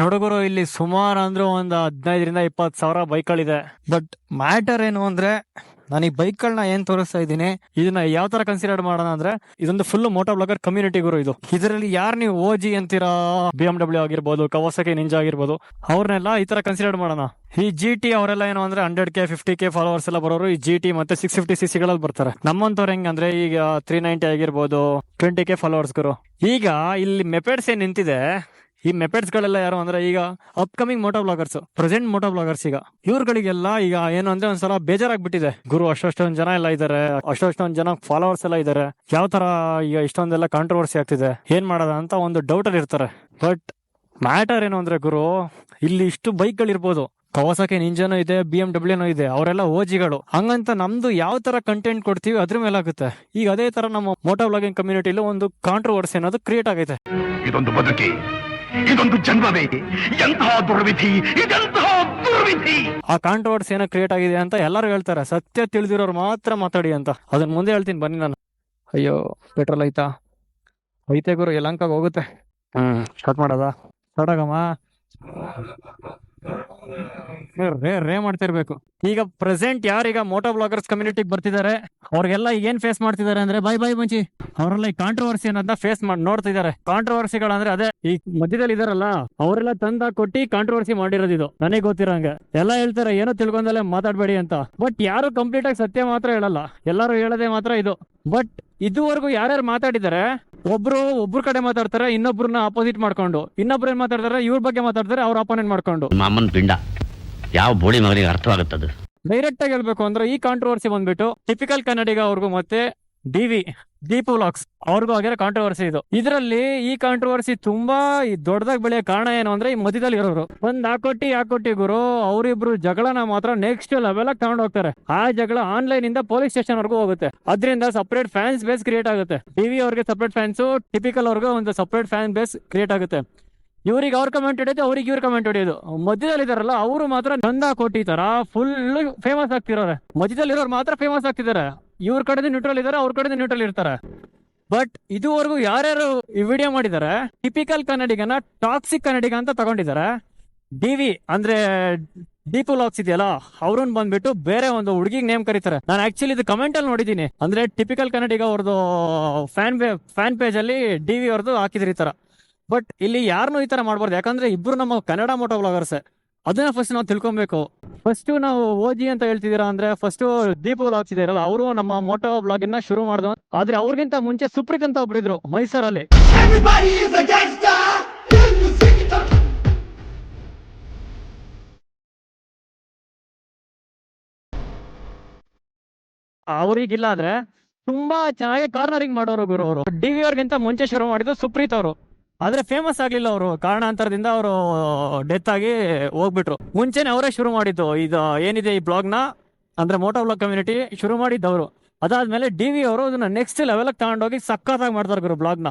ನೋಡಗುರು, ಇಲ್ಲಿ ಸುಮಾರು ಅಂದ್ರೆ ಒಂದು ಹದಿನೈದರಿಂದ ಇಪ್ಪತ್ತು ಸಾವಿರ ಬೈಕ್ಗಳಿದೆ. ಬಟ್ ಮ್ಯಾಟರ್ ಏನು ಅಂದ್ರೆ ನಾನು ಈ ಬೈಕ್ಗಳನ್ನ ಏನ್ ತೋರಿಸ್ತಾ ಇದ್ದೀನಿ, ಇದನ್ನ ಯಾವ ತರ ಕನ್ಸಿಡರ್ ಮಾಡೋಣ ಅಂದ್ರೆ, ಇದೊಂದು ಫುಲ್ ಮೋಟೋ ಬ್ಲಾಗರ್ ಕಮ್ಯುನಿಟಿ ಗುರು ಇದು. ಇದರಲ್ಲಿ ಯಾರು ನೀವು ಓ ಜಿ ಅಂತೀರಾ ಬಿ ಎಂ ಡಬ್ಲ್ಯೂ ಆಗಿರ್ಬೋದು ಕವಾಸಕಿ ನಿಂಜ ಆಗಿರ್ಬೋದು, ಅವ್ರನ್ನೆಲ್ಲ ಈ ತರ ಕನ್ಸಿಡರ್ ಮಾಡೋಣ. ಈ ಜಿ ಟಿ ಅವರೆಲ್ಲ ಏನು ಅಂದ್ರೆ hundred K fifty K followers ಎಲ್ಲ ಬರೋರು ಈ ಜಿ ಟಿ ಮತ್ತೆ ಸಿಕ್ಸ್ ಫಿಫ್ಟಿ ಸಿ ಸಿಗಳಲ್ಲಿ ಬರ್ತಾರೆ. ನಮ್ಮಂತವ್ರು ಹೆಂಗಂದ್ರೆ ಈಗ ತ್ರೀ ನೈಂಟಿ ಆಗಿರ್ಬೋದು ಟ್ವೆಂಟಿ ಕೆ ಫಾಲೋವರ್ಸ್ ಗುರು. ಈಗ ಇಲ್ಲಿ ಮೆಪೆಡ್ಸ್ ಏನ್ ನಿಂತಿದೆ ಈ ಮೆಪೆಟ್ಸ್ ಗಳೆಲ್ಲ ಯಾರು ಅಂದ್ರೆ ಈಗ upcoming moto bloggers present moto bloggers ಈಗ. ಇವ್ರುಗಳಿಗೆಲ್ಲ ಈಗ ಏನು ಅಂದ್ರೆ ಒಂದ್ಸಲ ಬೇಜಾರಾಗ್ಬಿಟ್ಟಿದೆ. ಗುರು, ಅಷ್ಟೊಷ್ಟೊಂದ್ ಜನ ಎಲ್ಲ ಇದಾರೆ, ಅಷ್ಟೊಷ್ಟೊಂದ್ ಜನ ಫಾಲೋವರ್ಸ್ ಎಲ್ಲ ಇದಾರೆ. ಯಾವ ತರ ಈಗ ಇಷ್ಟೊಂದೆಲ್ಲ ಕಾಂಟ್ರವರ್ಸಿ ಆಗ್ತಿದೆ, ಏನ್ ಮಾಡೋದ ಅಂತ ಒಂದು ಡೌಟ್ ಅಲ್ಲಿ ಇರ್ತಾರೆ. ಬಟ್ ಮ್ಯಾಟರ್ ಏನು ಅಂದ್ರೆ ಗುರು, ಇಲ್ಲಿ ಇಷ್ಟು ಬೈಕ್ ಬೈಕ್ಗಳಿರ್ಬೋದು. ಕವಾಸಕ್ಕೆ ನಿಂಜನೂ ಇದೆ ಬಿ ಎಂ ಡಬ್ಲ್ಯೂನೂ ಇದೆ, ಅವರೆಲ್ಲ ಓಜಿಗಳು. ಹಂಗಂತ ನಮ್ದು ಯಾವ ತರ ಕಂಟೆಂಟ್ ಕೊಡ್ತೀವಿ ಅದ್ರ ಮೇಲೆ ಆಗುತ್ತೆ ಈಗ ಅದೇ ತರ ನಮ್ಮ ಮೋಟೋ ಬ್ಲಾಗಿಂಗ್ ಕಮ್ಯುನಿಟಿಲಿ ಒಂದು ಕಾಂಟ್ರವರ್ಸಿ ಅನ್ನೋದು ಕ್ರಿಯೇಟ್ ಆಗೈತೆ. ಇದೊಂದು ಬದುಕಿ. ಇದೊಂದು ಜನ್ಮವೇ. ಎಂತಹ ದುರ್ವಿಧಿ ಇದೆಂತಹ ದುರ್ವಿಧಿ. ಆ ಕಾಂಟ್ರವರ್ಸಿ ಏನೋ ಕ್ರಿಯೇಟ್ ಆಗಿದೆ ಅಂತ ಎಲ್ಲರೂ ಹೇಳ್ತಾರೆ. ಸತ್ಯ ತಿಳಿದಿರೋರು ಮಾತ್ರ ಮಾತಾಡಿ ಅಂತ. ಅದನ್ನ ಮುಂದೆ ಹೇಳ್ತೀನಿ ಬನ್ನಿ ನಾನು. ಅಯ್ಯೋ ಪೆಟ್ರೋಲ್ ಐತಾ ಐತೆ ಗುರು ಎಲ್ಲಂಕಾಗ ಹೋಗುತ್ತೆ. ಹ್ಮ್. ಸ್ಟಾರ್ಟ್ ಮಾಡೋದಾ? ಸ್ಟಾರ್ಟ್ ಆಗಮ್ಮ ರೇ ರೇ ಮಾಡ್ತಿರ್ಬೇಕು ಈಗ ಪ್ರೆಸೆಂಟ್ ಯಾರೀಗ ಮೋಟೋ ಬ್ಲಾಗರ್ಸ್ ಕಮ್ಯುನಿಟಿಗೆ ಬರ್ತಿದ್ದಾರೆ ಅವ್ರಿಗೆಲ್ಲ ಏನ್ ಫೇಸ್ ಮಾಡ್ತಿದ್ದಾರೆ ಅಂದ್ರೆ ಬೈ ಬೈ ಮುಂಚಿ ಅವರೆಲ್ಲ ಈ ಕಾಂಟ್ರವರ್ಸಿ ಅನ್ನೋದನ್ನ ಫೇಸ್ ಮಾಡಿ ನೋಡ್ತಿದ್ದಾರೆ ಕಾಂಟ್ರವರ್ಸಿಗಳಂದ್ರೆ ಅದೇ, ಈ ಮಧ್ಯದಲ್ಲಿ ಇದಾರಲ್ಲ, ಅವರೆಲ್ಲ ತಂದ ಕೊಟ್ಟಿ ಕಾಂಟ್ರವರ್ಸಿ ಮಾಡಿರೋದು ಇದು. ನನಗೆ ಗೊತ್ತಿರಂಗೆ ಎಲ್ಲ ಹೇಳ್ತಾರೆ, ಏನೋ ತಿಳ್ಕೊಂಡಲ್ಲೇ ಮಾತಾಡ್ಬೇಡಿ ಅಂತ. ಬಟ್ ಯಾರು ಕಂಪ್ಲೀಟ್ ಆಗಿ ಸತ್ಯ ಮಾತ್ರ ಹೇಳಲ್ಲ. ಎಲ್ಲರೂ ಹೇಳದೆ ಮಾತ್ರ ಇದು. ಬಟ್ ಇದುವರೆಗೂ ಯಾರ್ಯಾರು ಮಾತಾಡಿದ್ದಾರೆ ಒಬ್ರು ಒಬ್ರ ಕಡೆ ಮಾತಾಡ್ತಾರೆ ಇನ್ನೊಬ್ರನ್ನ ಅಪೋಸಿಟ್ ಮಾಡ್ಕೊಂಡು. ಇನ್ನೊಬ್ರು ಏನ್ ಮಾತಾಡ್ತಾರೆ ಇವ್ರ ಬಗ್ಗೆ ಮಾತಾಡ್ತಾರೆ ಅವ್ರ ಅಪೋನೆಂಟ್ ಮಾಡ್ಕೊಂಡು. ಮಾಮನ್ ಪಿಂಡ ಯಾವ ಬೋಳಿ ಮಗನಿಗೆ ಅರ್ಥವಾಗುತ್ತದೆ? ಡೈರೆಕ್ಟ್ ಆಗಿ ಹೇಳ್ಬೇಕು ಅಂದ್ರೆ ಈ ಕಾಂಟ್ರವರ್ಸಿ ಬಂದ್ಬಿಟ್ಟು ಟಿಪಿಕಲ್ ಕನ್ನಡಿಗ ಅವ್ರಿಗೂ ಮತ್ತೆ ಡಿ ವಿ ದೀಪ್ ವ್ಲಾಗ್ಸ್ ಅವ್ರಿಗೂ ಆಗಿರೋ ಕಾಂಟ್ರವರ್ಸಿ ಇದು. ಇದರಲ್ಲಿ ಈ ಕಾಂಟ್ರವರ್ಸಿ ತುಂಬಾ ದೊಡ್ಡದಾಗಿ ಬೆಳೆಯೋ ಕಾರಣ ಏನು ಅಂದ್ರೆ ಈ ಮಧ್ಯದಲ್ಲಿ ಇರೋರು. ಒಂದ್ ಹಾಕೊಟ್ಟಿ ಹಾಕೊಟ್ಟಿ ಗುರು, ಅವರಿಬ್ರು ಜಗಳನ ಮಾತ್ರ ನೆಕ್ಸ್ಟ್ ಲೆವೆಲ್ ಆಗಿ ತಗೊಂಡು ಹೋಗ್ತಾರೆ. ಆ ಜಗಳ ಆನ್ಲೈನ್ ಇಂದ ಪೊಲೀಸ್ ಸ್ಟೇಷನ್ ವರ್ಗೂ ಹೋಗುತ್ತೆ. ಅದರಿಂದ ಸಪರೇಟ್ ಫ್ಯಾನ್ಸ್ ಬೇಸ್ ಕ್ರಿಯೇಟ್ ಆಗುತ್ತೆ. ಟಿವಿ ಅವ್ರಿಗೆ ಸಪರೇಟ್ ಫ್ಯಾನ್ಸ್ ಟಿಪಿಕಲ್ ಅವ್ರಿಗೆ ಒಂದು ಸಪರೇಟ್ ಫ್ಯಾನ್ ಬೇಸ್ ಕ್ರಿಯೇಟ್ ಆಗುತ್ತೆ. ಇವ್ರಿಗೆ ಅವ್ರ ಕಮೆಂಟ್ ಹೊಡೆಯೋದು, ಅವ್ರಿಗೆ ಇವ್ರ ಕಮೆಂಟ್ ಹೊಡೆಯೋದು. ಮಧ್ಯದಲ್ಲಿ ಇದಾರಲ್ಲ ಅವರು ಮಾತ್ರ ನಂದ ಕೋಟಿ ತರ ಫುಲ್ ಫೇಮಸ್ ಆಗ್ತಿರೋರೆ. ಮಧ್ಯದಲ್ಲಿ ಇರೋರು ಮಾತ್ರ ಫೇಮಸ್ ಆಗ್ತಿದ್ದಾರೆ ಇವ್ರ ಕಡೆ ನ್ಯೂಟ್ರಲ್ ಇದಾರೆ, ಅವ್ರ ಕಡೆ ನ್ಯೂಟ್ರಲ್ ಇರ್ತಾರೆ. ಬಟ್ ಇದುವರೆಗೂ ಯಾರ್ಯಾರು ಈ ವಿಡಿಯೋ ಮಾಡಿದ್ದಾರೆ ಟಿಪಿಕಲ್ ಕನ್ನಡಿಗನ ಟಾಕ್ಸಿಕ್ ಕನ್ನಡಿಗ ಅಂತ ತಗೊಂಡಿದ್ದಾರೆ ಡಿ ವಿ ಅಂದ್ರೆ ಡೀಪ್ ಲಾಕ್ಸ್ ಇದೆಯಲ್ಲ ಅವ್ರನ್ನ ಬಂದ್ಬಿಟ್ಟು ಬೇರೆ ಒಂದು ಹುಡುಗಿಗೆ ನೇಮ್ ಕರೀತಾರೆ. ನಾನು ಆಕ್ಚುಲಿ ಇದು ಕಮೆಂಟ್ ಅಲ್ಲಿ ನೋಡಿದ್ದೀನಿ ಅಂದ್ರೆ ಟಿಪಿಕಲ್ ಕನ್ನಡಿಗ ಅವ್ರದ್ದು ಫ್ಯಾನ್ ಫ್ಯಾನ್ ಪೇಜ್ ಅಲ್ಲಿ ಡಿ ವಿ ಅವ್ರದ್ದು ಹಾಕಿದ್ರಿ ಈ ತರ ಬಟ್ ಇಲ್ಲಿ ಯಾರನ್ನೂ ಈ ತರ ಮಾಡಬಾರ್ದು. ಯಾಕಂದ್ರೆ ಇಬ್ರು ನಮ್ಮ ಕನ್ನಡ ಮೋಟೋ ಬ್ಲಾಗರ್ಸ್ ಅದನ್ನ ಫಸ್ಟ್ ನಾವು ತಿಳ್ಕೊಬೇಕು. ಫಸ್ಟ್ ನಾವು ಓಜಿ ಅಂತ ಹೇಳ್ತಿದ್ದೀರಾ ಅಂದ್ರೆ ಫಸ್ಟ್ ದೀಪ ಬ್ಲಾಗ್ಸ್ ಇದಾರಲ್ಲ ಅವರು ನಮ್ಮ ಮೋಟೋ ಬ್ಲಾಗ್ನ ಶುರು ಮಾಡಿದ್ರು ಆದ್ರೆ ಅವ್ರಿಗಿಂತ ಮುಂಚೆ ಸುಪ್ರೀತ್ ಅಂತ ಒಬ್ರಿದ್ರು ಮೈಸೂರಲ್ಲಿ. ಅವ್ರಿಗಿಲ್ಲ ಆದ್ರೆ ತುಂಬಾ ಚೆನ್ನಾಗಿ ಕಾರ್ನರಿಂಗ್ ಮಾಡೋರು ಗುರು ಅವರು. ಡಿ ವಿ ಅವ್ರಿಗಿಂತ ಮುಂಚೆ ಶುರು ಮಾಡಿದ್ದು ಸುಪ್ರೀತ್ ಅವರು. ಆದ್ರೆ ಫೇಮಸ್ ಆಗ್ಲಿಲ್ಲ ಅವರು. ಕಾರಣಾಂತರದಿಂದ ಅವರು ಡೆತ್ ಆಗಿ ಹೋಗ್ಬಿಟ್ರು. ಮುಂಚೆನೆ ಅವರೇ ಶುರು ಮಾಡಿದ್ದು. ಇದು ಏನಿದೆ ಈ ಬ್ಲಾಗ್ನ? ಅಂದ್ರೆ ಮೋಟೋ ಬ್ಲಾಗ್ ಕಮ್ಯುನಿಟಿ ಶುರು ಮಾಡಿದ್ದವರು. ಅದಾದ್ಮೇಲೆ ಡಿ ವಿ ಅವರು ಅದನ್ನ ನೆಕ್ಸ್ಟ್ ಲೆವೆಲ್ ತಗೊಂಡೋಗಿ ಸಖತ್ತಾಗಿ ಮಾಡ್ತಾರೆ ಗುರು ಬ್ಲಾಗ್ನ.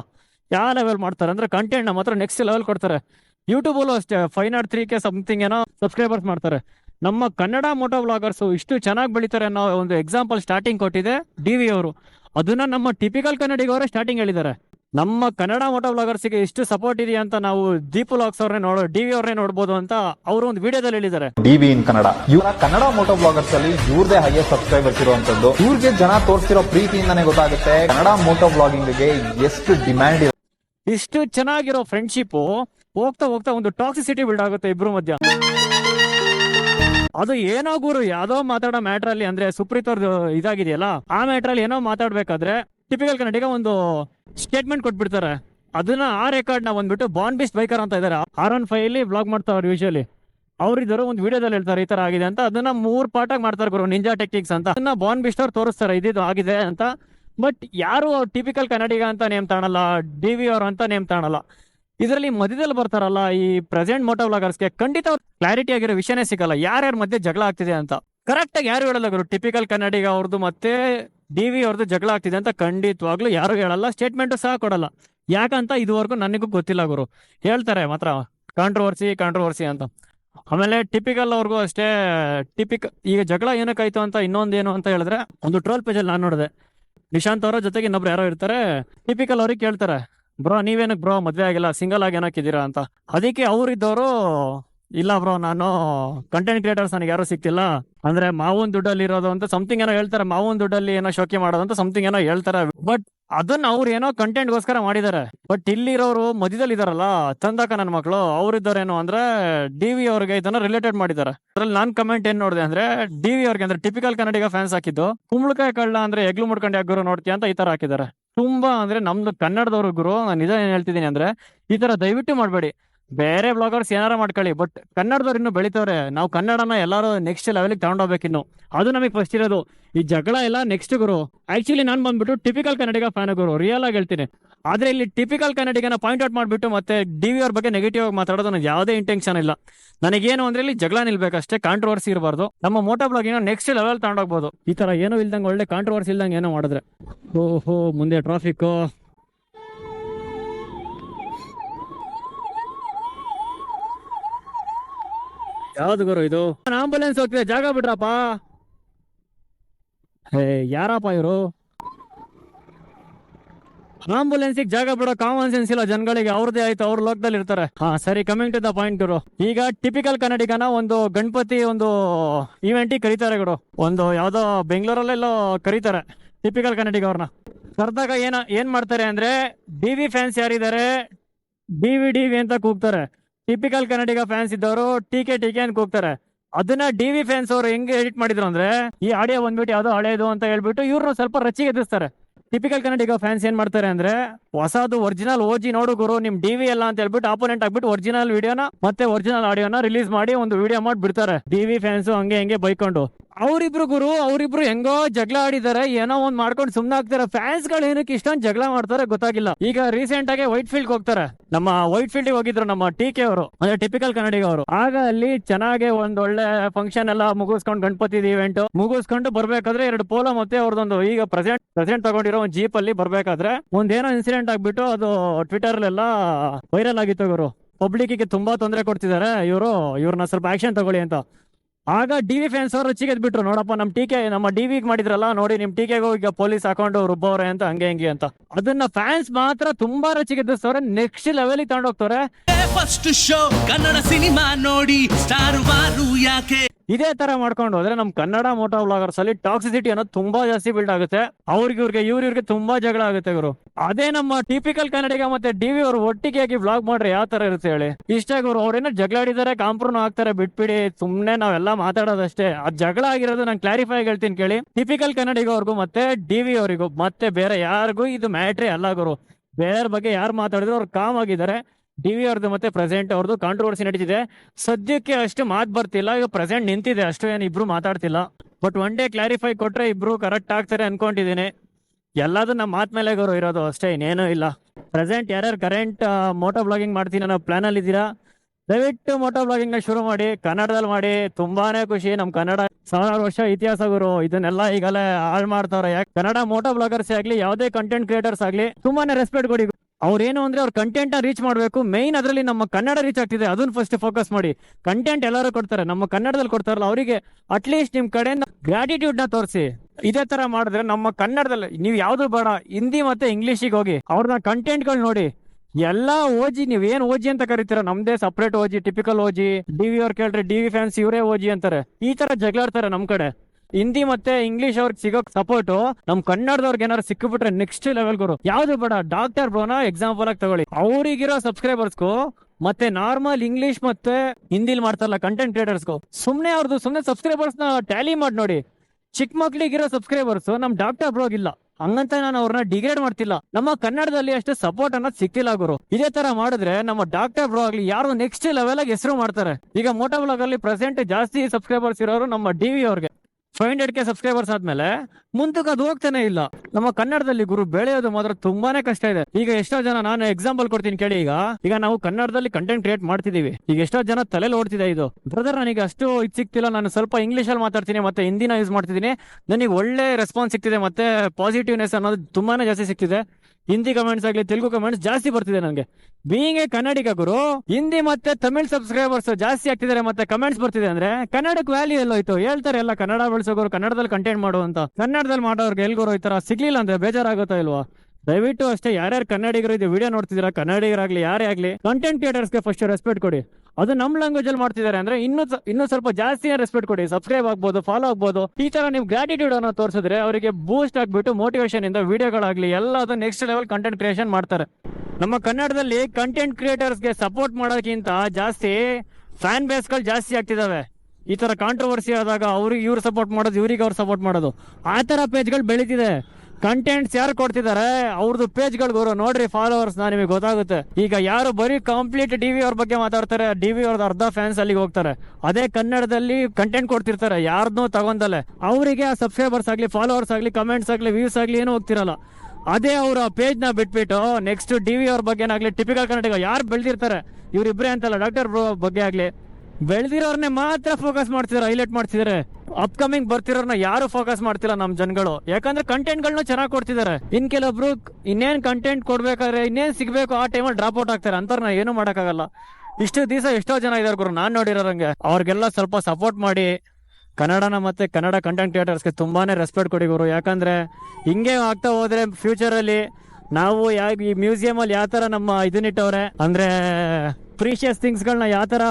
ಯಾವ ಲೆವೆಲ್ ಮಾಡ್ತಾರೆ? ಅಂದ್ರೆ ಕಂಟೆಂಟ್ನ ಮಾತ್ರ ನೆಕ್ಸ್ಟ್ ಲೆವೆಲ್ ಕೊಡ್ತಾರೆ. ಯೂಟ್ಯೂಬ್ ಅಲ್ಲೂ ಅಷ್ಟೇ. Five nought three K something ಏನೋ ಸಬ್ಸ್ಕ್ರೈಬರ್ಸ್ ಮಾಡ್ತಾರೆ. ನಮ್ಮ ಕನ್ನಡ ಮೋಟೋ ಬ್ಲಾಗರ್ಸ್ ಇಷ್ಟು ಚೆನ್ನಾಗಿ ಬೆಳಿತಾರೆ ಅನ್ನೋ ಒಂದು ಎಕ್ಸಾಂಪಲ್ ಸ್ಟಾರ್ಟಿಂಗ್ ಕೊಟ್ಟಿದೆ ಡಿ ವಿ ಅವರು. ಅದನ್ನ ನಮ್ಮ ಟಿಪಿಕಲ್ ಕನ್ನಡಿಗವರೇ ಸ್ಟಾರ್ಟಿಂಗ್ ಹೇಳಿದ್ದಾರೆ. ನಮ್ಮ ಕನ್ನಡ ಮೋಟೋ ಬ್ಲಾಗರ್ಸ್ಗೆ ಎಷ್ಟು ಸಪೋರ್ಟ್ ಇದೆ ಅಂತ ನಾವು ದೀಪು ಲಾಕ್ಸ್ ಅವ್ರನ್ನೇ ನೋಡೋ ಡಿ ವಿ ಅವ್ರನ್ನೇ ನೋಡಬಹುದು ಅಂತ ಅವರು ಒಂದು ವಿಡಿಯೋದಲ್ಲಿ ಹೇಳಿದ್ದಾರೆ. DV in Kannada. ಇವರ ಕನ್ನಡ ಮೋಟೋ ಬ್ಲಾಗರ್ಸ್ ಅಲ್ಲಿ ಇವ್ರದೇ ಹಾಗೆ ಸಬ್ಸ್ಕ್ರೈಬರ್ಸ್ ಇರುವಂತದ್ದು. ಇವ್ರಿಗೆ ಜನ ತೋರಿಸಿರೋ ಪ್ರೀತಿಯಿಂದಾನೇ ಗೊತ್ತಾಗುತ್ತೆ ಕನ್ನಡ ಮೋಟೋ ಬ್ಲಾಗಿಂಗ್ಗೆ ಎಷ್ಟು ಡಿಮ್ಯಾಂಡ್ ಇದೆ ಇಷ್ಟು ಚೆನ್ನಾಗಿರೋ ಫ್ರೆಂಡ್ಶಿಪ್ ಹೋಗ್ತಾ ಹೋಗ್ತಾ ಒಂದು ಟಾಕ್ಸಿಸಿಟಿ ಬಿಲ್ಡ್ ಆಗುತ್ತೆ ಇಬ್ರು ಮಧ್ಯ. ಅದು ಏನೋ ಗುರು ಯಾವ್ದೋ ಮಾತಾಡೋ ಮ್ಯಾಟ್ರಲ್ಲಿ ಅಂದ್ರೆ ಸುಪ್ರೀತ್ ಅವ್ರದ್ದು ಇದಾಗಿದೆಯಲ್ಲ ಆ ಮ್ಯಾಟ್ರಲ್ಲಿ ಏನೋ ಮಾತಾಡ್ಬೇಕಾದ್ರೆ ಟಿಪಿಕಲ್ ಕನ್ನಡಿಗ ಒಂದು ಸ್ಟೇಟ್ಮೆಂಟ್ ಕೊಟ್ಬಿಡ್ತಾರೆ. ಅದನ್ನ ಆ ರೆಕಾರ್ಡ್ನ ಬಂದ್ಬಿಟ್ಟು ಬಾನ್ ಬಿಸ್ಟ್ ಬೈಕರ್ ಅಂತ ಇದ್ದಾರೆ ಆರ್ ಒನ್ ಫೈವ್ ಅಲ್ಲಿ ಬ್ಲಾಗ್ ಮಾಡ್ತಾವ್ರು ಯೂಶಲಿ ಅವ್ರಿದ್ದಾರೆ ಒಂದು ವಿಡಿಯೋದಲ್ಲಿ ಹೇಳ್ತಾರೆ ಈ ತರ ಆಗಿದೆ ಅಂತ. ಅದನ್ನ ಮೂರ್ ಪಾರ್ಟ್ ಆಗಿ ಮಾಡ್ತಾರೆ ಗುರು ನಿಂಜಾ ಟೆಕ್ನಿಕ್ಸ್ ಅಂತ. ಅದನ್ನ ಬಾನ್ ಬಿಸ್ಟ್ ಅವ್ರು ತೋರಿಸ್ತಾರೆ ಇದು ಆಗಿದೆ ಅಂತ. ಬಟ್ ಯಾರು ಟಿಪಿಕಲ್ ಕನ್ನಡಿಗ ಅಂತ ನೇಮ್ ತಾಣಲ್ಲ ಡಿ ವಿ ಅವ್ರು ಅಂತ ನೇಮ್ ತಾಣಲ್ಲ. ಇದರಲ್ಲಿ ಮಧ್ಯದಲ್ಲಿ ಬರ್ತಾರಲ್ಲ ಈ ಪ್ರೆಸೆಂಟ್ ಮೋಟೋ ಬ್ಲಾಗರ್ಸ್ಗೆ ಖಂಡಿತ ಕ್ಲಾರಿಟಿ ಆಗಿರೋ ವಿಷಯನೇ ಸಿಗಲ್ಲ. ಯಾರ್ಯಾರ ಮಧ್ಯೆ ಜಗಳ ಆಗ್ತಿದೆ ಅಂತ. ಕರೆಕ್ಟ್ ಆಗಿ ಯಾರು ಹೇಳಲ್ಲ ಗುರು ಟಿಪಿಕಲ್ ಕನ್ನಡಿಗ ಅವ್ರದ್ದು ಮತ್ತೆ ಡಿ ವಿ ಅವ್ರದ್ದು ಜಗಳ ಆಗ್ತಿದೆ ಅಂತ ಖಂಡಿತವಾಗ್ಲೂ ಯಾರು ಹೇಳಲ್ಲ ಸ್ಟೇಟ್ಮೆಂಟ್ ಸಹ ಕೊಡಲ್ಲ. ಯಾಕಂತ ಇದುವರೆಗೂ ನನಗೂ ಗೊತ್ತಿಲ್ಲ ಗುರು. ಹೇಳ್ತಾರೆ ಮಾತ್ರ ಕಾಂಟ್ರವರ್ಸಿ ಕಾಂಟ್ರವರ್ಸಿ ಅಂತ. ಆಮೇಲೆ ಟಿಪಿಕಲ್ ಅವ್ರಿಗೂ ಅಷ್ಟೇ ಟಿಪಿಕ್ ಈಗ ಜಗಳ ಏನಕ್ಕಾಯ್ತು ಅಂತ ಇನ್ನೊಂದೇನು ಅಂತ ಹೇಳಿದ್ರೆ, ಒಂದು ಟ್ರೋಲ್ ಪೇಜಲ್ಲಿ ನಾನು ನೋಡಿದೆ. ನಿಶಾಂತ್ ಅವರ ಜೊತೆಗೆ ಇನ್ನೊಬ್ರು ಯಾರೋ ಇರ್ತಾರೆ ಟಿಪಿಕಲ್ ಅವ್ರಿಗೆ ಕೇಳ್ತಾರೆ, ಬ್ರೋ ನೀವೇನಕ್ಕೆ ಬ್ರೋ ಮದುವೆ ಆಗಿಲ್ಲ ಸಿಂಗಲ್ ಆಗಿ ಏನಕ್ಕಿದ್ದೀರಾ ಅಂತ. ಅದಕ್ಕೆ ಅವ್ರಿದ್ದವರು ಇಲ್ಲ ಬ್ರೋ, ನಾನು ಕಂಟೆಂಟ್ ಕ್ರಿಯೇಟರ್ಸ್ ನನಗೆ ಯಾರು ಸಿಕ್ತಿಲ್ಲ. ಅಂದ್ರೆ ಮಾವನ್ ದುಡ್ಡಲ್ಲಿ ಇರೋದು ಅಂತ ಸಮಥಿಂಗ್ ಏನೋ ಹೇಳ್ತಾರೆ. ಮಾವನ್ ದುಡ್ಡಲ್ಲಿ ಏನೋ ಶೋಕಿ ಮಾಡೋದು ಅಂತ ಸಮಥಿಂಗ್ ಏನೋ ಹೇಳ್ತಾರೆ. ಬಟ್ ಅದನ್ನ ಅವ್ರು ಏನೋ ಕಂಟೆಂಟ್ ಗೋಸ್ಕರ ಮಾಡಿದ್ದಾರೆ. ಬಟ್ ಇಲ್ಲಿರೋರು ಮಧ್ಯದಲ್ಲಿ ಇದಾರಲ್ಲ ತಂದಕ ನನ್ನ ಮಕ್ಕಳು ಅವ್ರಿದ್ದಾರೇನು ಅಂದ್ರೆ ಡಿ ವಿ ಅವ್ರಿಗೆ ಇದನ್ನ ರಿಲೇಟೆಡ್ ಮಾಡಿದ್ದಾರೆ. ಅದ್ರಲ್ಲಿ ನಾನ್ ಕಮೆಂಟ್ ಏನ್ ನೋಡಿದೆ ಅಂದ್ರೆ ಡಿ ವಿ ಅವ್ರಿಗೆ ಅಂದ್ರೆ ಟಿಪಿಕಲ್ ಕನ್ನಡಿಗ ಫ್ಯಾನ್ಸ್ ಹಾಕಿದ್ದು, ಕುಂಬಳಕಾಯಿ ಕಳ್ಳ ಅಂದ್ರೆ ಎಗ್ಲು ಮುಡ್ಕೊಂಡು ಯಾಕೆ ನೋಡ್ತೀಯ ಅಂತ ಈ ತರ ಹಾಕಿದ್ದಾರೆ. ತುಂಬಾ ಅಂದ್ರೆ ನಮ್ದು ಕನ್ನಡದವ್ರ ಗುರು, ನಾನು ನಿಜ ಏನ್ ಹೇಳ್ತಿದ್ದೀನಿ ಅಂದ್ರೆ, ಈ ತರ ದಯವಿಟ್ಟು ಮಾಡಬೇಡಿ. ಬೇರೆ ಬ್ಲಾಗರ್ಸ್ ಏನಾರ ಮಾಡ್ಕೊಳ್ಳಿ ಬಟ್ ಕನ್ನಡದವ್ರು ಇನ್ನು ಬೆಳಿತವ್ರೆ. ನಾವು ಕನ್ನಡನ ಎಲ್ಲಾರು ನೆಕ್ಸ್ಟ್ ಲೆವೆಲ್ಗೆ ತಗೊಂಡೋಗ್ಬೇಕಿನ್ನು ಅದು ನಮಗೆ ಫಸ್ಟ್ ಇರೋದು. ಈ ಜಗಳ ಎಲ್ಲ ನೆಕ್ಸ್ಟ್ ಗುರು. ಆಕ್ಚುಲಿ ನಾನು ಬಂದ್ಬಿಟ್ಟು ಟಿಪಿಕಲ್ ಕನ್ನಡಿಗ ಫ್ಯಾನ್ ಗುರು. ರಿಯಲ್ ಆಗಿ ಹೇಳ್ತೀನಿ. ಆದ್ರೆ ಇಲ್ಲಿ ಟಿಪಿಕಲ್ ಕನ್ನಡಿಗನ ಪಾಯಿಂಟ್ ಔಟ್ ಮಾಡ್ಬಿಟ್ಟು ಮತ್ತೆ ಡಿ ವಿ ಅವ್ರ ಬಗ್ಗೆ ನೆಗೆಟಿವ್ ಆಗಿ ಮಾತಾಡೋದು ನನಗೆ ಯಾವುದೇ ಇಂಟೆನ್ಷನ್ ಇಲ್ಲ. ನನಗೇನು ಅಂದ್ರೆ ಇಲ್ಲಿ ಜಗಳ ನಿಲ್ಬೇಕಷ್ಟೇ ಕಾಂಟ್ರವರ್ಸಿ ಇರಬಾರ್ದು. ನಮ್ಮ ಮೋಟೋ ಏನೋ ನೆಕ್ಸ್ಟ್ ಲೆವೆಲ್ ತಗೊಂಡೋಗ್ಬೋದು. ಈ ತರ ಏನೋ ಇಲ್ದಂಗೆ ಒಳ್ಳೆ ಕಾಂಟ್ರವರ್ಸಿ ಇಲ್ದಂಗೆ ಏನೋ ಮಾಡಿದ್ರೆ. ಓಹೋ, ಮುಂದೆ ಟ್ರಾಫಿಕ್ ಯಾವ್ದು ಗುರು ಇದು? ಆಂಬುಲೆನ್ಸ್ ಹೋಗ್ತಿದೆ ಜಾಗ ಬಿಡ್ರಪ್ಪ ಹೇ, ಯಾರಪ್ಪ ಇವರು? ಆಂಬುಲೆನ್ಸಿಗೆ ಜಾಗ ಬಿಡೋ ಕಾಮನ್ ಸೆನ್ಸ್ ಇಲ್ಲ ಜನಗಳಿಗೆ ಅವ್ರದೇ ಆಯ್ತು, ಅವ್ರ ಲೋಕದಲ್ಲಿ ಇರ್ತಾರೆ. ಹಾ, ಸರಿ ಕಮಿಂಗ್ ಟು ದ ಪಾಯಿಂಟ್ ಗುರು. ಈಗ ಟಿಪಿಕಲ್ ಕನ್ನಡಿಗನ ಒಂದು ಗಣಪತಿ ಒಂದು ಇವೆಂಟಿಗೆ ಕರೀತಾರೆ ಗುರು. ಒಂದು ಯಾವ್ದೋ ಬೆಂಗಳೂರಲ್ಲೆಲ್ಲೋ ಕರೀತಾರೆ ಟಿಪಿಕಲ್ ಕನ್ನಡಿಗ ಅವ್ರನ್ನ. ಕರೆದಾಗ ಏನ, ಏನ್ ಮಾಡ್ತಾರೆ ಅಂದ್ರೆ ಡಿ ವಿ ಫ್ಯಾನ್ಸ್ ಯಾರಿದ್ದಾರೆ ಡಿ ವಿ ಡಿ ಅಂತ ಕೂಗ್ತಾರೆ. ಟಿಪಿಕಲ್ ಕನ್ನಡಿಗ ಫ್ಯಾನ್ಸ್ ಇದ್ದವರು ಟೀಕೆ ಟೀಕೆ ಅಂತ ಹೋಗ್ತಾರೆ ಅದನ್ನ ಡಿ ವಿ ಫ್ಯಾನ್ಸ್ ಅವರು ಹೆಂಗೆ ಎಡಿಟ್ ಮಾಡಿದ್ರು ಅಂದ್ರೆ, ಈ ಆಡಿಯೋ ಬಂದ್ಬಿಟ್ಟು ಯಾವ್ದೋ ಹಳೇದು ಅಂತ ಹೇಳ್ಬಿಟ್ಟು ಇವ್ರನ್ನ ಸ್ವಲ್ಪ ರಚಿಗೆ ಎದುರಿಸ್ತಾರೆ. ಟಿಪಿಕಲ್ ಕನ್ನಡಿಗ ಫ್ಯಾನ್ಸ್ ಏನ್ ಮಾಡ್ತಾರೆ ಅಂದ್ರೆ, ಹೊಸದು ಒರಿಜಿನಲ್ ಓಜಿ ನೋಡು ಗುರು, ನಿಮ್ ಡಿ ವಿ ಎಲ್ಲ ಅಂತ ಹೇಳ್ಬಿಟ್ಟು ಆಪೋನೆಂಟ್ ಆಗ್ಬಿಟ್ಟು ಒರಿಜಿನಲ್ ವಿಡಿಯೋನ ಮತ್ತೆ ಒರಿಜಿನಲ್ ಆಡಿಯೋನ ರಿಲೀಸ್ ಮಾಡಿ ಒಂದು ವಿಡಿಯೋ ಮಾಡಿ ಬಿಡ್ತಾರೆ ಡಿ ವಿ ಫ್ಯಾನ್ಸ್ ಹಂಗೆ ಹಂಗೆ ಬೈಕೊಂಡು. ಅವ್ರಿಬ್ರು ಗುರು, ಅವ್ರಿಬ್ರು ಹೆಂಗೋ ಜಗಳ ಆಡಿದ್ದಾರೆ, ಏನೋ ಒಂದ್ ಮಾಡ್ಕೊಂಡು ಸುಮ್ನೆ ಆಗ್ತಾರೆ. ಫ್ಯಾನ್ಸ್ಗಳು ಏನಕ್ಕೆ ಇಷ್ಟೊಂದು ಜಗಳ ಮಾಡ್ತಾರೆ ಗೊತ್ತಾಗಿಲ್ಲ. ಈಗ ರೀಸೆಂಟ್ ಆಗಿ ವೈಟ್ ಫೀಲ್ಡ್ ಹೋಗ್ತಾರೆ. ನಮ್ಮ ವೈಟ್ ಫೀಲ್ಡ್ ಹೋಗಿದ್ರು ನಮ್ಮ ಟಿ ಕೆ ಅವರು, ಅಂದ್ರೆ ಟಿಪಿಕಲ್ ಕನ್ನಡಿಗ ಅವರು. ಆಗ ಅಲ್ಲಿ ಚೆನ್ನಾಗಿ ಒಂದ್ ಒಳ್ಳೆ ಫಂಕ್ಷನ್ ಎಲ್ಲ ಮುಗಿಸ್ಕೊಂಡು ಗಣಪತಿ ಇವೆಂಟ್ ಮುಗಿಸ್ಕೊಂಡು ಬರ್ಬೇಕಾದ್ರೆ ಎರಡು ಪೋಲೋ ಮತ್ತೆ ಅವ್ರದೊಂದು, ಈಗ ಪ್ರೆಸೆಂಟ್ ಪ್ರೆಸೆಂಟ್ ತಗೊಂಡಿರೋ ಒಂದು ಜೀಪ್ ಅಲ್ಲಿ ಬರ್ಬೇಕಾದ್ರೆ ಒಂದೇನೋ ಇನ್ಸಿಡೆಂಟ್ ಆಗ್ಬಿಟ್ಟು ಅದು ಟ್ವಿಟರ್ ಎಲ್ಲ ವೈರಲ್ ಆಗಿತ್ತು ಇವರು. ಪಬ್ಲಿಕ್ಗೆ ತುಂಬಾ ತೊಂದರೆ ಕೊಡ್ತಿದ್ದಾರೆ ಇವರು, ಇವ್ರನ್ನ ಸ್ವಲ್ಪ ಆಕ್ಷನ್ ತಗೊಳ್ಳಿ ಅಂತ. ಆಗ ಡಿ ವಿ ಫ್ಯಾನ್ಸ್ ಅವರು ರುಚಿಗೆ ಬಿಟ್ರು ನೋಡಪ್ಪ ನಮ್ ಟೀಕೆ ನಮ್ಮ ಡಿ ವಿಗ್ ಮಾಡಿದ್ರಲ್ಲ, ನೋಡಿ ನಿಮ್ ಟೀಕೆಗೂ ಈಗ ಪೊಲೀಸ್ ಹಾಕೊಂಡು ರುಬ್ಬವ್ರೆ ಅಂತ, ಹಂಗೆ ಹಿಂಗೆ ಅಂತ. ಅದನ್ನ ಫ್ಯಾನ್ಸ್ ಮಾತ್ರ ತುಂಬಾ ರಚಿಗೆದಿಸ್ತವ್ರೆ ನೆಕ್ಸ್ಟ್ ಲೆವೆಲ್ ತಗೊಂಡೋಗ್ತವ್ರೆ. ಫಸ್ಟ್ ಶೋ ಕನ್ನಡ ಸಿನಿಮಾ ನೋಡಿ ಸ್ಟಾರ್ ಯಾಕೆ? ಇದೇ ತರ ಮಾಡ್ಕೊಂಡು ಹೋದ್ರೆ ನಮ್ ಕನ್ನಡ ಮೋಟೋ ಬ್ಲಾಗರ್ಸ್ ಅಲ್ಲಿ ಟಾಕ್ಸಿಸಿಟಿ ಅನ್ನೋದು ತುಂಬಾ ಜಾಸ್ತಿ ಬಿಲ್ಡ್ ಆಗುತ್ತೆ. ಅವ್ರಿಗೆ ಇವ್ರಿಗೆ ಇವ್ರ ಇವ್ರಿಗೆ ತುಂಬಾ ಜಗಳ ಆಗುತ್ತೆ ಗುರು. ಅದೇ ನಮ್ಮ ಟಿಪಿಕಲ್ ಕನ್ನಡಿಗ ಮತ್ತೆ ಡಿ ವಿ ಅವ್ರು ಒಟ್ಟಿಗೆ ಬ್ಲಾಗ್ ಮಾಡ್ರೆ ಯಾವ ತರ ಇರುತ್ತೆ ಹೇಳಿ? ಇಷ್ಟೇ ಗುರು, ಅವ್ರೇನೋ ಜಗಳಾಡಿದಾರೆ ಕಾಂಪ್ರೂನ್ ಆಗ್ತಾರೆ ಬಿಟ್ಬಿಡಿ, ಸುಮ್ನೆ ನಾವೆಲ್ಲ ಮಾತಾಡೋದಷ್ಟೇ. ಆ ಜಗಳ ಆಗಿರೋದು ನಾನು ಕ್ಲಾರಿಫೈ ಹೇಳ್ತೀನಿ ಕೇಳಿ. ಟಿಪಿಕಲ್ ಕನ್ನಡಿಗ ಅವ್ರಿಗೂ ಮತ್ತೆ ಡಿ ವಿ ಅವರಿಗೂ, ಮತ್ತೆ ಬೇರೆ ಯಾರಿಗೂ ಇದು ಮ್ಯಾಟ್ರಿ ಅಲ್ಲ ಗುರು. ಬೇರೆ ಬಗ್ಗೆ ಯಾರು ಮಾತಾಡಿದ್ರು ಅವ್ರು ಕಾಮ್ ಆಗಿದ್ದಾರೆ. ಡಿ ವಿ ಅವ್ರದ್ದು ಮತ್ತೆ ಪ್ರೆಸೆಂಟ್ ಅವ್ರದ್ದು ಕಾಂಟ್ರವರ್ಸಿ ನಡೀತಿದೆ. ಸದ್ಯಕ್ಕೆ ಅಷ್ಟು ಮಾತು ಬರ್ತಿಲ್ಲ, ಈಗ ಪ್ರೆಸೆಂಟ್ ನಿಂತಿದೆ, ಅಷ್ಟು ಏನು ಇಬ್ರು ಮಾತಾಡ್ತಿಲ್ಲ. ಬಟ್ ಒನ್ ಡೇ ಕ್ಲಾರಿಫೈ ಕೊಟ್ರೆ ಇಬ್ರು ಕರೆಕ್ಟ್ ಆಗ್ತಾರೆ ಅನ್ಕೊಂಡಿದ್ದೀನಿ. ಎಲ್ಲದೂ ನಮ್ಮ ಮಾತ್ ಮೇಲೆ ಗುರು ಇರೋದು ಅಷ್ಟೇ, ಇನ್ನೇನು ಇಲ್ಲ. ಪ್ರೆಸೆಂಟ್ ಯಾರ್ಯಾರು ಕರೆಂಟ್ ಮೋಟೋ ಬ್ಲಾಗಿಂಗ್ ಮಾಡ್ತೀನಿ ಅನ್ನೋ ಪ್ಲಾನ್ ಅಲ್ಲಿ ಇದ್ದೀರಾ? ದಯವಿಟ್ಟು ಮೋಟೋ ಬ್ಲಾಗಿಂಗ್ ಶುರು ಮಾಡಿ, ಕನ್ನಡದಲ್ಲಿ ಮಾಡಿ, ತುಂಬಾನೇ ಖುಷಿ. ನಮ್ ಕನ್ನಡ ಸಾವಿರಾರು ವರ್ಷ ಇತಿಹಾಸ ಗುರು. ಇದನ್ನೆಲ್ಲ ಈಗಲೇ ಹಾಳು ಮಾಡ್ತಾವ್ರೆ. ಯಾಕೆ ಕನ್ನಡ ಮೋಟೋ ಬ್ಲಾಗರ್ಸ್ ಆಗ್ಲಿ, ಯಾವುದೇ ಕಂಟೆಂಟ್ ಕ್ರಿಯೇಟರ್ಸ್ ಆಗ್ಲಿ, ತುಂಬಾನೇ ರೆಸ್ಪೆಕ್ಟ್ ಕೊಡಿ ಅವ್ರೇನು ಅಂದ್ರೆ ಅವ್ರ ಕಂಟೆಂಟ್ ರೀಚ್ ಮಾಡಬೇಕು. ಮೇನ್ ಅದರಲ್ಲಿ ನಮ್ಮ ಕನ್ನಡ ರೀಚ್ ಆಗ್ತಿದೆ. ಅದನ್ನ ಫಸ್ಟ್ ಫೋಕಸ್ ಮಾಡಿ. ಕಂಟೆಂಟ್ ಎಲ್ಲರೂ ಕೊಡ್ತಾರೆ. ನಮ್ಮ ಕನ್ನಡದಲ್ಲಿ ಕೊಡ್ತಾರಲ್ಲ, ಅವರಿಗೆ ಅಟ್ಲೀಸ್ಟ್ ನಿಮ್ ಕಡೆಯಿಂದ ಗ್ರಾಟಿಟ್ಯೂಡ್ನ ತೋರಿಸಿ. ಇದೇ ತರ ಮಾಡಿದ್ರೆ ನಮ್ಮ ಕನ್ನಡದಲ್ಲಿ, ನೀವು ಯಾವ್ದು ಬೇಡ, ಹಿಂದಿ ಮತ್ತೆ ಇಂಗ್ಲಿಷಿಗೆ ಹೋಗಿ ಅವ್ರನ್ನ ಕಂಟೆಂಟ್ಗಳು ನೋಡಿ. ಎಲ್ಲಾ ಓಜಿ ನೀವ್ ಏನ್ ಓಜಿ ಅಂತ ಕರಿತೀರ, ನಮ್ದೇ separate OG typical OG D V ಅವ್ರು ಕೇಳ್ರಿ ಡಿ ವಿ ಫ್ಯಾನ್ಸ್ ಇವರೇ ಓಜಿ ಅಂತಾರೆ. ಈ ತರ ಜಗಳಾಡ್ತಾರೆ ನಮ್ ಕಡೆ. ಹಿಂದಿ ಮತ್ತೆ ಇಂಗ್ಲಿಷ್ ಅವ್ರಿಗೆ ಸಿಗೋಕ್ ಸಪೋರ್ಟ್ ನಮ್ ಕನ್ನಡದವ್ರಿಗೆ ಏನಾರು ಸಿಕ್ಕಿಬಿಟ್ರೆ ನೆಕ್ಸ್ಟ್ ಲೆವೆಲ್ ಗುರು. ಯಾವ್ದು ಬೇಡ ಡಾಕ್ಟರ್ ಬ್ರೋನ ಎಕ್ಸಾಂಪಲ್ ಆಗಿ ತಗೊಳ್ಳಿ. ಅವ್ರಿಗಿರೋ ಸಬ್ಸ್ಕ್ರೈಬರ್ಸ್ಗೂ ಮತ್ತೆ ನಾರ್ಮಲ್ ಇಂಗ್ಲಿಷ್ ಮತ್ತೆ ಹಿಂದಿಲ್ ಮಾಡ್ತಾರಲ್ಲ ಕಂಟೆಂಟ್ ಕ್ರಿಯೇಟರ್ಸ್ಗೂ ಸುಮ್ನೆ ಅವ್ರದ್ದು ಸುಮ್ನೆ ಸಬ್ಸ್ಕ್ರೈಬರ್ಸ್ನ ಟ್ಯಾಲಿ ಮಾಡಿ ನೋಡಿ. ಚಿಕ್ಕ ಮಕ್ಳಿಗಿರೋ ಸಬ್ಸ್ಕ್ರೈಬರ್ಸ್ ನಮ್ ಡಾಕ್ಟರ್ ಬ್ರೋಗಿಲ್ಲ ಹಂಗಂತ ನಾನು ಅವ್ರನ್ನ ಡಿಗ್ರೇಡ್ ಮಾಡ್ತಿಲ್ಲ. ನಮ್ಮ ಕನ್ನಡದಲ್ಲಿ ಅಷ್ಟೇ ಸಪೋರ್ಟ್ ಅನ್ನೋದು ಸಿಕ್ತಿಲ್ಲ ಗುರು. ಇದೇ ತರ ಮಾಡಿದ್ರೆ ನಮ್ಮ ಡಾಕ್ಟರ್ ಬ್ರೋ ಆಗ್ಲಿ ಯಾರು ನೆಕ್ಸ್ಟ್ ಲೆವೆಲ್ ಆಗಿ ಹೆಸರು ಮಾಡ್ತಾರೆ. ಈಗ ಮೋಟೋ ಬ್ಲಾಗ್ ಅಲ್ಲಿ ಪ್ರೆಸೆಂಟ್ ಜಾಸ್ತಿ ಸಬ್ಸ್ಕ್ರೈಬರ್ಸ್ ಇರೋರು ನಮ್ಮ ಡಿ ವಿ ಅವ್ರಿಗೆ. ಫೈವ್ ಹಂಡ್ರೆಡ್ ಕೆ ಸಬ್ಸ್ಕ್ರೈಬರ್ಸ್ ಆದ್ಮೇಲೆ ಮುಂದಕ್ಕೆ ಅದು ಹೋಗ್ತಾನೆ ಇಲ್ಲ. ನಮ್ಮ ಕನ್ನಡದಲ್ಲಿ ಗುರು, ಬೆಳೆಯೋದು ಮಾತ್ರ ತುಂಬಾನೇ ಕಷ್ಟ ಇದೆ. ಈಗ ಎಷ್ಟೋ ಜನ ನಾನು ಎಕ್ಸಾಂಪಲ್ ಕೊಡ್ತೀನಿ ಕೇಳಿ ಈಗ. ಈಗ ನಾವು ಕನ್ನಡದಲ್ಲಿ ಕಂಟೆಂಟ್ ಕ್ರಿಯೇಟ್ ಮಾಡ್ತಿದೀವಿ ಈಗ ಎಷ್ಟೋ ಜನ ತಲೆ ಓಡ್ತಿದೆ ಇದು. ಬ್ರದರ್ ನನಗೆ ಅಷ್ಟು ಇದು ಸಿಕ್ತಿಲ್ಲ ನಾನು ಸ್ವಲ್ಪ ಇಂಗ್ಲಿಷ್ ಅಲ್ಲಿ ಮಾತಾಡ್ತೀನಿ, ಮತ್ತೆ ಹಿಂದಿನ ಯೂಸ್ ಮಾಡ್ತಿದ್ದೀನಿ. ನನಗೆ ಒಳ್ಳೆ ರೆಸ್ಪಾನ್ಸ್ ಸಿಗ್ತಿದೆ, ಮತ್ತೆ ಪಾಸಿಟಿವ್ನೆಸ್ ಅನ್ನೋದು ತುಂಬಾನೇ ಜಾಸ್ತಿ ಸಿಗ್ತಿದೆ. ಹಿಂದಿ ಕಮೆಂಟ್ಸ್ ಆಗಲಿ, ತೆಲುಗು ಕಮೆಂಟ್ಸ್ ಜಾಸ್ತಿ ಬರ್ತಿದೆ ನನಗೆ. ಬೀಯಿಂಗ್ ಎ ಕನ್ನಡಿಗ ಗುರು, ಹಿಂದಿ ಮತ್ತೆ ತಮಿಳ್ ಸಬ್ಸ್ಕ್ರೈಬರ್ಸ್ ಜಾಸ್ತಿ ಆಗ್ತಿದ್ದಾರೆ, ಮತ್ತೆ ಕಮೆಂಟ್ಸ್ ಬರ್ತಿದೆ ಅಂದ್ರೆ ಕನ್ನಡಕ್ಕೆ ವ್ಯಾಲ್ಯೂ ಎಲ್ಲೋಯ್ತು. ಹೇಳ್ತಾರೆ ಎಲ್ಲ ಕನ್ನಡ ಬೆಳೆಸೋರು ಕನ್ನಡದಲ್ಲಿ ಕಂಟೆಂಟ್ ಮಾಡು ಅಂತ. ಕನ್ನಡದಲ್ಲಿ ಮಾಡೋರ್ಗೆ ಎಲ್ಗೋರು ಈ ತರ ಸಿಗ್ಲಿಲ್ಲ ಅಂದ್ರೆ ಬೇಜಾರಾಗುತ್ತಾ ಇಲ್ವಾ? ದಯವಿಟ್ಟು ಅಷ್ಟೇ ಯಾರ್ಯಾರು ಕನ್ನಡಿಗರು ಇದು ವಿಡಿಯೋ ನೋಡ್ತಿದ್ದೀರಾ, ಕನ್ನಡಿಗರಾಗ್ಲಿ, ಯಾರೇ ಆಗ್ಲಿ ಕಂಟೆಂಟ್ ಕ್ರಿಯೇಟರ್ಸ್ಗೆ ಫಸ್ಟ್ ರೆಸ್ಪೆಕ್ಟ್ ಕೊಡಿ. ಅದು ನಮ್ಮ ಲ್ಯಾಂಗ್ವೇಜ್ ಅಲ್ಲಿ ಮಾಡ್ತಿದ್ದಾರೆ ಅಂದ್ರೆ ಇನ್ನೂ ಇನ್ನೂ ಸ್ವಲ್ಪ ಜಾಸ್ತಿ ರೆಸ್ಪೆಕ್ಟ್ ಕೊಡಿ. ಸಬ್ಸ್ಕ್ರೈಬ್ ಆಗ್ಬೋದು ಫಾಲೋ ಆಗ್ಬೋದು. ಈ ತರ ನೀವು ಗ್ರಾಟಿಟ್ಯೂಡ್ ಅನ್ನು ತೋರಿಸಿದ್ರೆ ಅವರಿಗೆ ಬೂಸ್ಟ್ ಆಗ್ಬಿಟ್ಟು ಮೋಟಿವೇಶನ್ ಇಂದ ವಿಡಿಯೋಗಳಾಗ್ಲಿ ಎಲ್ಲದು ನೆಕ್ಸ್ಟ್ ಲೆವೆಲ್ ಕಂಟೆಂಟ್ ಕ್ರಿಯೇಷನ್ ಮಾಡ್ತಾರೆ. ನಮ್ಮ ಕನ್ನಡದಲ್ಲಿ ಕಂಟೆಂಟ್ ಕ್ರಿಯೇಟರ್ಸ್ಗೆ ಸಪೋರ್ಟ್ ಮಾಡೋಕ್ಕಿಂತ ಜಾಸ್ತಿ ಫ್ಯಾನ್ ಬೇಸ್ಗಳು ಜಾಸ್ತಿ ಆಗ್ತಿದಾವೆ. ಈ ತರ ಕಾಂಟ್ರವರ್ಸಿ ಆದಾಗ ಅವ್ರಿಗೆ ಇವ್ರು ಸಪೋರ್ಟ್ ಮಾಡೋದು, ಇವ್ರಿಗೆ ಅವ್ರು ಸಪೋರ್ಟ್ ಮಾಡೋದು. ಆ ತರ ಪೇಜ್ಗಳು ಬೆಳೀತಿದೆ. ಕಂಟೆಂಟ್ಸ್ ಯಾರು ಕೊಡ್ತಿದ್ದಾರೆ? ಅವ್ರದ್ದು ಪೇಜ್ಗಳು ಬರೋ ನೋಡ್ರಿ ಫಾಲೋವರ್ಸ್ ನಾ ನಿಮಗೆ ಗೊತ್ತಾಗುತ್ತೆ. ಈಗ ಯಾರು ಬರೀ ಕಂಪ್ಲೀಟ್ ಡಿ ವಿ ಅವ್ರ ಬಗ್ಗೆ ಮಾತಾಡ್ತಾರೆ ಡಿ ವಿ ಅವ್ರದ್ದು ಅರ್ಧ ಫ್ಯಾನ್ಸ್ ಅಲ್ಲಿಗೆ ಹೋಗ್ತಾರೆ. ಅದೇ ಕನ್ನಡದಲ್ಲಿ ಕಂಟೆಂಟ್ ಕೊಡ್ತಿರ್ತಾರೆ, ಯಾರ್ದನ್ನೂ ತಗೊಂಡಲೆ ಅವರಿಗೆ ಆ ಸಬ್ಸ್ಕ್ರೈಬರ್ಸ್ ಆಗಲಿ ಫಾಲೋವರ್ಸ್ ಆಗಲಿ ಕಮೆಂಟ್ಸ್ ಆಗಲಿ ವ್ಯೂಸ್ ಆಗಲಿ ಏನೂ ಹೋಗ್ತಿರಲ್ಲ. ಅದೇ ಅವರ ಪೇಜ್ನ ಬಿಟ್ಬಿಟ್ಟು ನೆಕ್ಸ್ಟ್ ಡಿ ವಿ ಅವ್ರ ಬಗ್ಗೆ ಆಗಲಿ ಟಿಪಿಕಲ್ ಕನ್ನಡಿಗ ಯಾರು ಬೆಳೆದಿರ್ತಾರೆ? ಇವರಿಬ್ಬರೇ ಅಂತಲ್ಲ ಡಾಕ್ಟರ್ ಬ್ರೋ ಬಗ್ಗೆ ಆಗ್ಲಿ. ಬೆಳೆದಿರೋರ್ನೇ ಮಾತ್ರ ಫೋಕಸ್ ಮಾಡ್ತಿದ್ರು ಹೈಲೈಟ್ ಮಾಡ್ತಿದ್ದಾರೆ ಅಪ್ಕಮಿಂಗ್ ಬರ್ತಿರೋರ್ನ ಯಾರು ಫೋಕಸ್ ಮಾಡ್ತಿಲ್ಲ ನಮ್ಮ ಜನಗಳು. ಯಾಕಂದ್ರೆ ಕಂಟೆಂಟ್ ಗಳನ್ನ ಚೆನ್ನಾಗಿ ಕೊಡ್ತಿದ್ದಾರೆ ಇನ್ ಕೆಲವೊಬ್ರು ಇನ್ನೇನ್ ಕಂಟೆಂಟ್ ಕೊಡ್ಬೇಕಾದ್ರೆ, ಇನ್ನೇನ್ ಸಿಗ್ಬೇಕು, ಆ ಟೈಮಲ್ಲಿ ಡ್ರಾಪ್ ಔಟ್ ಆಗ್ತಾರೆ. ಅಂತವ್ರನ್ನ ಏನು ಮಾಡೋಕ್ಕಾಗಲ್ಲ. ಇಷ್ಟು ದಿವಸ ಎಷ್ಟೋ ಜನ ಇದಾರೆ ಗುರು, ನಾನ್ ನೋಡಿರೋರಂಗೆ ಅವ್ರಿಗೆಲ್ಲ ಸ್ವಲ್ಪ ಸಪೋರ್ಟ್ ಮಾಡಿ, ಕನ್ನಡನ ಮತ್ತೆ ಕನ್ನಡ ಕಂಟೆಂಟ್ ಕ್ರಿಯೇಟರ್ಸ್ಗೆ ತುಂಬಾನೇ ರೆಸ್ಪೆಕ್ಟ್ ಕೊಡಿ ಗುರು. ಯಾಕಂದ್ರೆ ಹಿಂಗೆ ಆಗ್ತಾ ಹೋದ್ರೆ ಫ್ಯೂಚರ್ ಅಲ್ಲಿ ನಾವು ಈ ಮ್ಯೂಸಿಯಂ ಅಲ್ಲಿ ಯಾವ ತರ ನಮ್ಮ ಇದನ್ನಿಟ್ಟವ್ರೆ ಅಂದ್ರೆ ಪ್ರೀಶಿಯಸ್ ಥಿಂಗ್ಸ್ಗಳನ್ನ ಯಾವ ತರ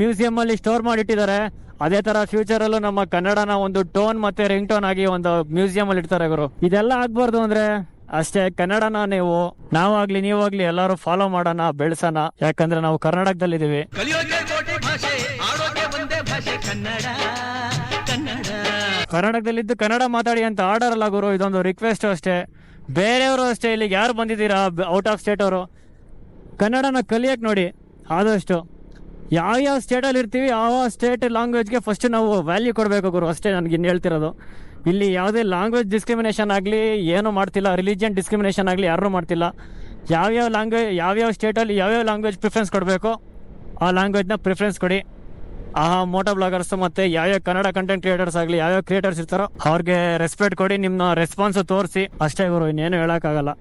ಮ್ಯೂಸಿಯಂ ಅಲ್ಲಿ ಸ್ಟೋರ್ ಮಾಡಿಟ್ಟಿದ್ದಾರೆ. ಅದೇ ತರ ಫ್ಯೂಚರ್ ಅಲ್ಲೂ ನಮ್ಮ ಕನ್ನಡನ ಒಂದು ಟೋನ್ ಮತ್ತೆ ರಿಂಗ್ ಟೋನ್ ಆಗಿ ಒಂದು ಮ್ಯೂಸಿಯಂ ಅಲ್ಲಿ ಇಡ್ತಾರೆ ಗುರು. ಇದೆಲ್ಲ ಆಗ್ಬಾರ್ದು ಅಂದ್ರೆ ಅಷ್ಟೇ ಕನ್ನಡನ ನೀವು ನಾವಾಗ್ಲಿ ನೀವಾಗ್ಲಿ ಎಲ್ಲರೂ ಫಾಲೋ ಮಾಡೋಣ ಬೆಳೆಸೋಣ. ಯಾಕಂದ್ರೆ ನಾವು ಕನ್ನಡ ಕನ್ನಡ. ಕರ್ನಾಟಕದಲ್ಲಿದ್ದು ಕನ್ನಡ ಮಾತಾಡಿ ಅಂತ ಆರ್ಡರ್ ಅಲ್ಲ ಗುರು ಇದೊಂದು ರಿಕ್ವೆಸ್ಟ್ ಅಷ್ಟೇ. ಬೇರೆಯವರು ಅಷ್ಟೇ ಇಲ್ಲಿಗೆ ಯಾರು ಬಂದಿದ್ದೀರಾ ಔಟ್ ಆಫ್ ಸ್ಟೇಟ್ ಅವರು? ಕನ್ನಡನ ಕಲಿಯಕ್ಕೆ ನೋಡಿ ಆದಷ್ಟು. ಯಾವ್ಯಾವ ಸ್ಟೇಟಲ್ಲಿ ಇರ್ತೀವಿ, ಯಾವ ಸ್ಟೇಟ್ ಲ್ಯಾಂಗ್ವೇಜ್ಗೆ ಫಸ್ಟ್ ನಾವು ವ್ಯಾಲ್ಯೂ ಕೊಡಬೇಕು ಗುರು. ಅಷ್ಟೇ ನನಗೆ ಇನ್ನು ಹೇಳ್ತಿರೋದು. ಇಲ್ಲಿ ಯಾವುದೇ ಲ್ಯಾಂಗ್ವೇಜ್ ಡಿಸ್ಕ್ರಿಮಿನೇಷನ್ ಆಗಲಿ, ಏನೂ ಮಾಡ್ತಿಲ್ಲ. ರಿಲಿಜಿಯನ್ ಡಿಸ್ಕ್ರಿಮಿನೇಷನ್ ಆಗಲಿ ಯಾರೂ ಮಾಡ್ತಿಲ್ಲ. ಯಾವ್ಯಾವ ಲ್ಯಾಂಗ್ವೇಜ್ ಯಾವ್ಯಾವ ಸ್ಟೇಟಲ್ಲಿ ಯಾವ್ಯಾವ ಲ್ಯಾಂಗ್ವೇಜ್ ಪ್ರಿಫರೆನ್ಸ್ ಕೊಡಬೇಕು, ಆ ಲ್ಯಾಂಗ್ವೇಜ್ನ ಪ್ರಿಫರೆನ್ಸ್ ಕೊಡಿ. ಆ ಮೋಟೋ ಬ್ಲಾಗರ್ಸ್ ಮತ್ತು ಯಾವ್ಯಾವ ಕನ್ನಡ ಕಂಟೆಂಟ್ ಕ್ರಿಯೇಟರ್ಸ್ ಆಗಲಿ ಯಾವ್ಯಾವ ಕ್ರಿಯೇಟರ್ಸ್ ಇರ್ತಾರೋ ಅವ್ರಿಗೆ ರೆಸ್ಪೆಕ್ಟ್ ಕೊಡಿ ನಿಮ್ಮ ರೆಸ್ಪಾನ್ಸು ತೋರಿಸಿ. ಅಷ್ಟೇ ಗುರು, ಇನ್ನೇನು ಹೇಳೋಕ್ಕಾಗಲ್ಲ.